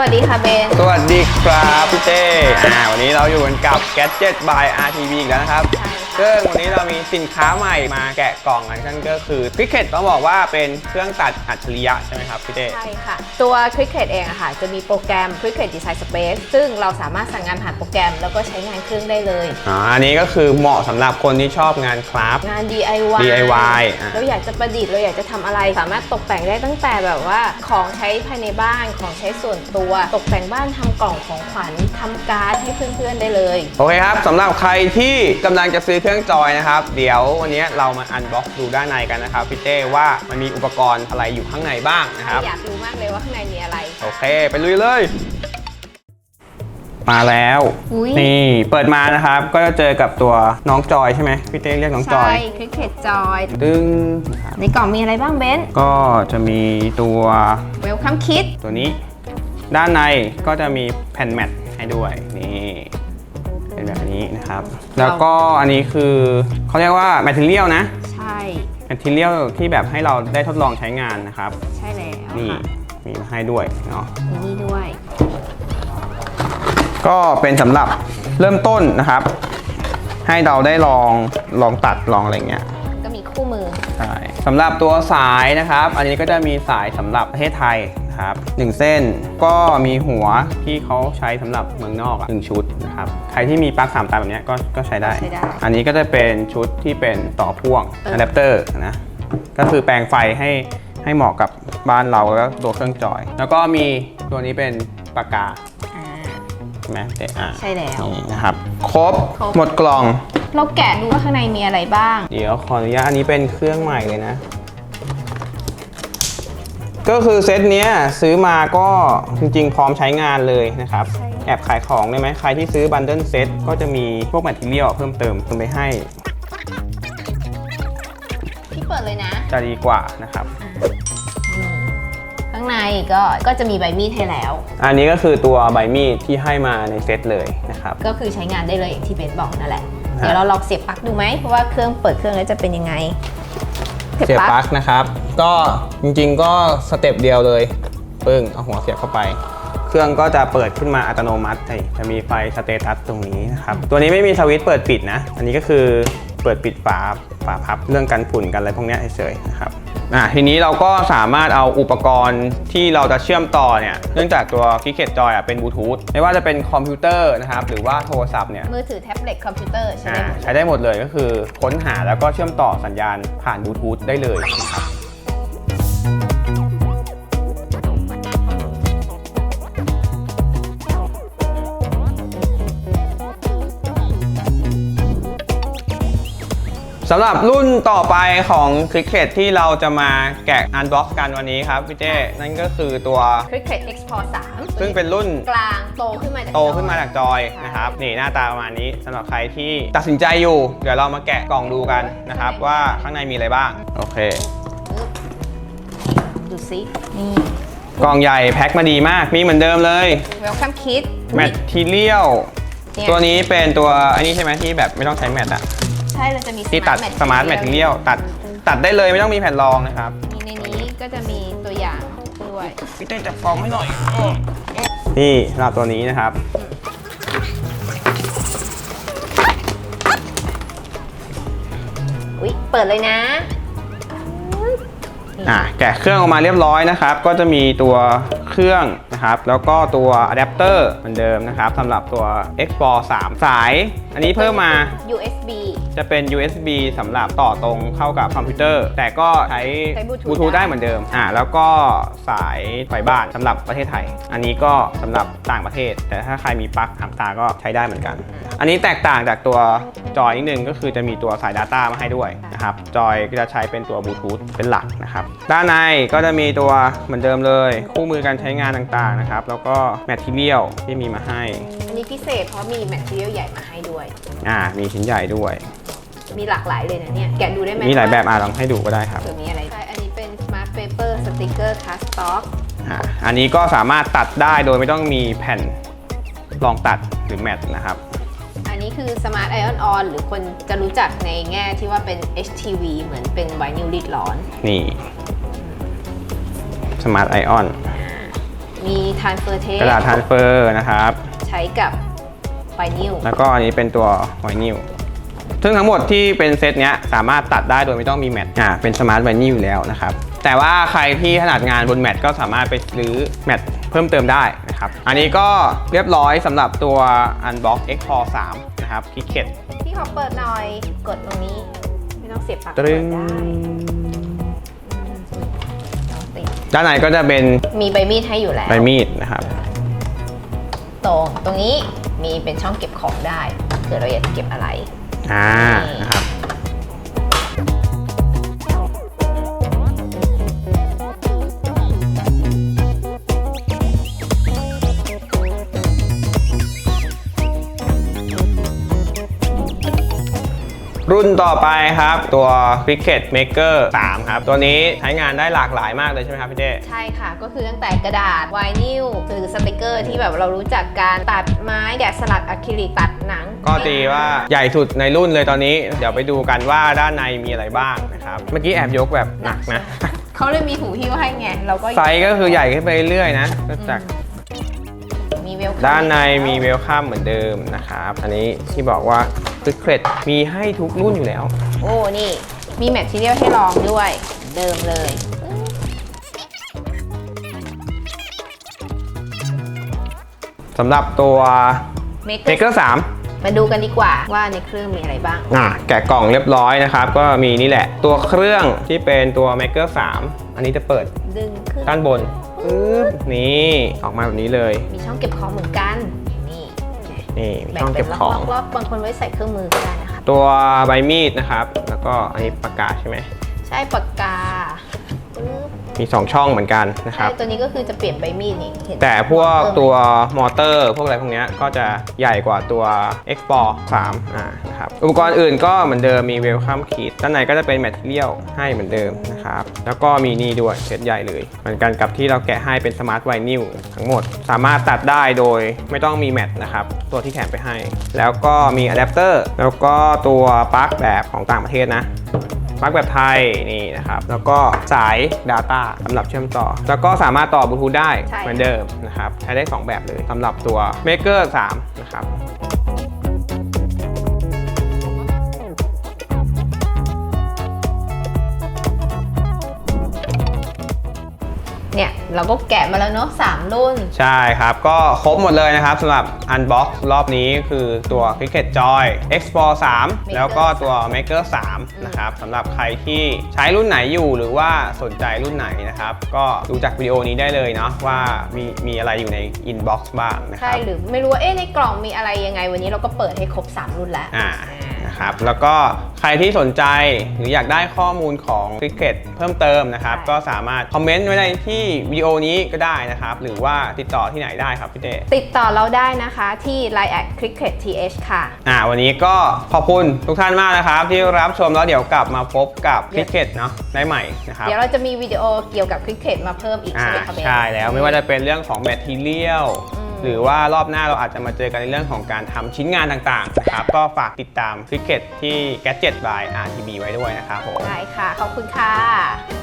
วัสดีค่ะเบน สวัสดีครับพี่เต้อ่าวันนี้เราอยู่กันกับ Gadget by RTV อีกแล้วนะครับ ใช่ค่ะ ซึ่งวันนี้เรามีสินค้าใหม่มาแกะกล่องกันนั่นก็คือ Cricket ต้องบอกว่าเป็นเครื่องตัดอัจฉริยะใช่ไหมครับพี่เต้ ใช่ค่ะ ตัว Cricut เองอะค่ะ จะมีโปรแกรม Cricut Design Space ซึ่งเราสามารถสั่งงานผ่านโปรแกรมแล้วก็ใช้งานเครื่องได้เลย อ่าอันนี้ก็คือเหมาะสำหรับคนที่ชอบงานคราฟต์ งาน DIY DIY อะ เราอยากจะประดิษฐ์เราอยากจะทำอะไร สามารถตกแต่งได้ตั้งแต่แบบว่าของใช้ภายในบ้านของใช้ส่วนตัว ตกแต่งบ้านทำกล่องของขวัญ ทำการ์ดให้เพื่อนๆได้เลย โอเคครับสำหรับใครที่กำลังจะซื้อเครื่องจอยนะครับ เดี๋ยววันนี้เรามาอันบ็อกดูด้านในกันนะครับพี่เต้ว่ามันมีอุปกรณ์อะไรอยู่ข้างในบ้างนะครับ อยากรู้มากเลยว่าข้างในมีอะไร โอเค ไปลุยเลย มาแล้ว อุ๊ย นี่เปิดมานะครับ ก็จะเจอกับตัวน้องจอยใช่ไหมพี่เต้เรียกน้องจอใช่ย Cricut Joy ดึงนะครับในกล่องมีอะไรบ้างเบนก็จะมีตัว Welcome Kit ตัวนี้ ด้านในก็จะมีแผ่นแมท ให้ด้วยนี่เป็นแบบนี้นะครับ แล้วก็อันนี้คือเขาเรียกว่าแมทเทียลนะ ใช่แมทเทียลที่แบบให้เราได้ทดลองใช้งานนะครับ ใช่แล้วนี่ค่ะมีมาให้ด้วยเนาะมีนี่ด้วย ก็เป็นสำหรับเริ่มต้นนะครับ ให้เราได้ลองลองตัดลองอะไรเงี้ยก็มีคู่มือใช่สำหรับตัวสายนะครับ อันนี้ก็จะมีสายสำหรับประเทศไทย นะครับหนึ่งเส้นก็มีหัวที่เขาใช้สำหรับเมืองนอกอะหนึ่งชุดนะครับ ใครที่มีปลั๊กสามตาแบบเนี้ยก็ก็ใช้ได้ใช้ได้ อันนี้ก็จะเป็นชุดที่เป็นต่อพ่วงเอออะแดปเตอร์นะ ก็คือแปลงไฟให้ให้เหมาะกับบ้านเราแล้วก็ตัวเครื่องจอย แล้วก็มีตัวนี้เป็นปากกาอ่าใช่ไหมเจ๊อะใช่แล้วนี่นะครับครบครบหมดกล่อง เราแกะดูว่าข้างในมีอะไรบ้าง เดี๋ยวขออนุญาตอันนี้เป็นเครื่องใหม่เลยนะ ก็คือเซตเนี้ยซื้อมาก็จริงๆ พร้อมใช้งานเลยนะครับใช่แอบขายของได้ไหมใครที่ซื้อบันเดิลเซตก็จะมีพวกแมทเทียลเพิ่มเติมเพิ่มไปให้ที่เปิดเลยนะจะดีกว่านะครับอืมข้างในก็ก็จะมีใบมีดให้แล้ว อันนี้ก็คือตัวใบมีดที่ให้มาในเซตเลยนะครับ ก็คือใช้งานได้เลยอย่างที่เบสบอกนั่นแหละฮะเดี๋ยวเราลองเสียบปลั๊กดูไหมเพราะว่าเครื่องเปิดเครื่องแล้วจะเป็นยังไง เสียบปลั๊กนะครับ ก็จริงๆก็สเต็ปเดียวเลยปึ้งเอาหัวเสียบเข้าไป เครื่องก็จะเปิดขึ้นมาอัตโนมัตินี่จะมีไฟสเตตัสตรงนี้นะครับ ตัวนี้ไม่มีสวิตช์เปิดปิดนะ อันนี้ก็คือเปิดปิดฝาฝาพับเรื่องกันฝุ่นกันอะไรพวกเนี้ยเฉยๆนะครับ อะทีนี้เราก็สามารถเอาอุปกรณ์ที่เราจะเชื่อมต่อเนี่ยเนื่องจากตัวคิเกตจอยเป็นบลูทูธไม่ว่าจะเป็นคอมพิวเตอร์นะครับหรือว่าโทรศัพท์เนี่ยมือถือแท็บเล็ตคอมพิวเตอร์ใช่ไหมอ่าใช้ได้หมดเลยก็คือค้นหาแล้วก็เชื่อมต่อสัญญาณผ่านบลูทูธได้เลยนะครับ สำหรับรุ่นต่อไปของ Cricket ที่เราจะมาแกะอันบ็อกกันวันนี้ครับพี่เจ้นั่นก็คือตัวคริกเก็ต Export 3ซึ่งเป็นรุ่นกลางโตขึ้นมาจากโตขึ้นมาจากจอยนะครับนี่หน้าตาประมาณนี้สำหรับใครที่ตัดสินใจอยู่ เดี๋ยวเรามาแกะกล่องดูกันนะครับว่าข้างในมีอะไรบ้าง โอเคปึ๊บดูซินี่กล่องใหญ่แพ็คมาดีมากมีเหมือนเดิมเลย Welcome Kit แมททีเรียลเนี่ยตัวนี้เป็นตัวอันนี้ใช่ไหมที่แบบไม่ต้องใช้แมทอะใช่เราจะมีที่ตัดสมาร์ทแมททีเรียลตัดตัดได้เลยไม่ต้องมีแผ่นรองนะครับมีในนี้ก็จะมีตัวอย่างด้วยพี่เต้จับฟองให้หน่อยนี่สำหรับตัวนี้นะครับ อุ๊ย เปิดเลยนะ อะแกะเครื่องออกมาเรียบร้อยนะครับ ก็จะมีตัวเครื่องนะครับ แล้วก็ตัวอะแดปเตอร์เหมือนเดิมนะครับสำหรับตัว Export 3สาย อันนี้เพิ่มมา USB จะเป็น USB สำหรับต่อตรงเข้ากับคอมพิวเตอร์ แต่ก็ใช้ใช้ Bluetooth บลูทูธได้ ได้เหมือนเดิมอ่าแล้วก็สายไฟบ้านสำหรับประเทศไทย อันนี้ก็สำหรับต่างประเทศ แต่ถ้าใครมีปลั๊กหางตาก็ใช้ได้เหมือนกัน อันนี้แตกต่างจากตัวจอยนิดนึงก็คือจะมีตัวสาย Data มาให้ด้วยนะครับ จอยก็จะใช้เป็นตัวบลูทูธเป็นหลักนะครับ ด้านในก็จะมีตัวเหมือนเดิมเลย คู่มือการใช้งานต่างๆนะครับ แล้วก็แมทเทียลที่มีมาให้ อันนี้พิเศษเพราะมีแมทเทียลใหญ่มาให้ด้วย อ่ามีชิ้นใหญ่ด้วย มีหลากหลายเลยนะเนี่ย แกะดูได้ไหมมีหลายแบบอ่าลองให้ดูก็ได้ครับเผื่อมีอะไรใช่อันนี้เป็น Smart Paper Sticker Cast Stock อ่าอันนี้ก็สามารถตัดได้โดยไม่ต้องมีแผ่นรองตัดหรือแมทนะครับ อันนี้คือ Smart Iron On หรือคนจะรู้จักในแง่ที่ว่าเป็น HTV เหมือนเป็นไวนิลลิดร้อน นี่ Smart Ion มี transfer ก tape ระดาษทรานสเฟอร์นะครับ ใช้กับไวนิลแล้วก็อันนี้เป็นตัวไวนิล ซึ่งทั้งหมดที่เป็นเซตเนี้ยสามารถตัดได้โดยไม่ต้องมีแมทอ่าเป็นสมาร์ทไวนิลอยู่แล้วนะครับแต่ว่าใครที่ถนัดงานบนแมทก็สามารถไปซื้อแมทเพิ่มเติมได้นะครับอันนี้ก็เรียบร้อยสำหรับตัว Unbox X Core 3นะครับพิเ e ตพี่ขอเปิดหน่อยกดตรงนี้ ไม่ต้องเสียบปลั๊กตรึเปิงดได้เอาติดด้านในก็จะเป็นมีใบมีดให้อยู่แล้วใบมีดนะครับ ตรงตรงนี้มีเป็นช่องเก็บของได้เกิดเราอยากจะเก็บอะไร อ่านะครับ รุ่นต่อไปครับ ตัว Cricut Maker 3 ครับ ตัวนี้ใช้งานได้หลากหลายมากเลยใช่ไหมครับพี่เต้ใช่ค่ะ ก็คือตั้งแต่กระดาษไวนิลหรือสติกเกอร์ที่แบบเรารู้จักการตัดไม้แกะสลักอะคริลิกตัดหนัง ก็ตีว่าใหญ่สุดในรุ่นเลยตอนนี้ เดี๋ยวไปดูกันว่าด้านในมีอะไรบ้างนะครับ เมื่อกี้แอบยกแบบหนักนะ เขาเลยมีหูหิ้วให้ไงเราก็ไซส์ก็คือใหญ่ขึ้นไปเรื่อยๆนะก็จากมีเว ลด้านในมีเวลคัมเหมือนเดิมนะครับ อันนี้ที่บอกว่า Secret มีให้ทุกรุ่นอยู่แล้ว โอ้นี่มีแมททีเรียลให้ลองด้วยเดิมเลยสำหรับตัวเมก Maker 3มาดูกันดีกว่าว่าในเครื่องมีอะไรบ้างอะแกะกล่องเรียบร้อยนะครับ ก็มีนี่แหละ ตัวเครื่องที่เป็นตัว Maker 3 อันนี้จะเปิด ดึงขึ้นด้านบน ปึ๊บนี่ออกมาแบบนี้เลย มีช่องเก็บของเหมือนกัน นี่นี่มีแบ่งช่องเป็เก็นบล็ของอกๆๆบางคนไว้ใส่เครื่องมือก็ได้นะคะ ตัวใบมีดนะครับ แล้วก็อันนี้ปากกาใช่ไหม ใช่ปากกาปึ๊บ มี 2 ช่องเหมือนกันนะคใช่รับตัวนี้ก็คือจะเปลี่ยนใบมีดนี่เห็นแต่พวกตัวมอเตอร์ พวกอะไรพวกเนี้ยก็จะใหญ่กว่าตัว X p o r 3อ่านะครับอุปกรณ์อื่นก็เหมือนเดิมมี Welcome Kit ด้านในก็จะเป็น Material ให้เหมือนเดิมนะครับ แล้วก็มีนี่ด้วยเซตใหญ่เลย เหมือนกันกับที่เราแกะให้เป็น Smart Vinyl ทั้งหมด สามารถตัดได้โดยไม่ต้องมีแมทนะครับ ตัวที่แถมไปให้ แล้วก็มีอะแดปเตอร์แล้วก็ตัวปลั๊กแบบของต่างประเทศนะ ปลั๊กแบบไทยนี่นะครับ แล้วก็สาย Data สำหรับเชื่อมต่อ แล้วก็สามารถต่อบลูทูธได้เหมือนเดิมนะครับ ใช้ได้ 2 แบบเลยสำหรับตัว Maker 3 นะครับ เนี่ยเราก็แกะมาแล้วเนาะสามรุ่น ใช่ครับ ก็ครบหมดเลยนะครับสำหรับ Unbox รอบนี้คือตัว Cricut Joy Explore 3 แล้วก็ตัว Maker 3 นะครับสำหรับใครที่ใช้รุ่นไหนอยู่หรือว่าสนใจรุ่นไหนนะครับ ก็ดูจากวิดีโอนี้ได้เลยเนาะว่ามีมีอะไรอยู่ใน Inbox บ้างนะคใช่รับหรือไม่รู้ว่าเอ๊ะในกล่องมีอะไรยังไง วันนี้เราก็เปิดให้ครบ 3 รุ่นแล้วอ่า นะครับ แล้วก็ใครที่สนใจหรืออยากได้ข้อมูลของ Cricut เพิ่มเติมนะครับใช่ก็สามารถคอมเมนต์ไว้ในที่วิดีโอนี้ก็ได้นะครับ หรือว่าติดต่อที่ไหนได้ครับพี่เต้ติดต่อเราได้นะคะที่ Line at cricket th ค่ะ อ่า วันนี้ก็ขอบคุณทุกท่านมากนะครับ ที่รับชมแล้วเดี๋ยวกลับมาพบกับ Cricut เนาะได้ใหม่นะครับ เดี๋ยวเราจะมีวิดีโอเกี่ยวกับ cricket มาเพิ่มอีกอ่าใช่ไหมคะเบน ใช่แล้วไม่ว่าจะเป็นเรื่องของ Material อืม หรือว่ารอบหน้าเราอาจจะมาเจอกันในเรื่องของการทำชิ้นงานต่างๆนะครับก็ฝากติดตาม Cricut ที่ Gadget by RTB ไว้ด้วยนะครับผม ได้ค่ะ ขอบคุณค่ะ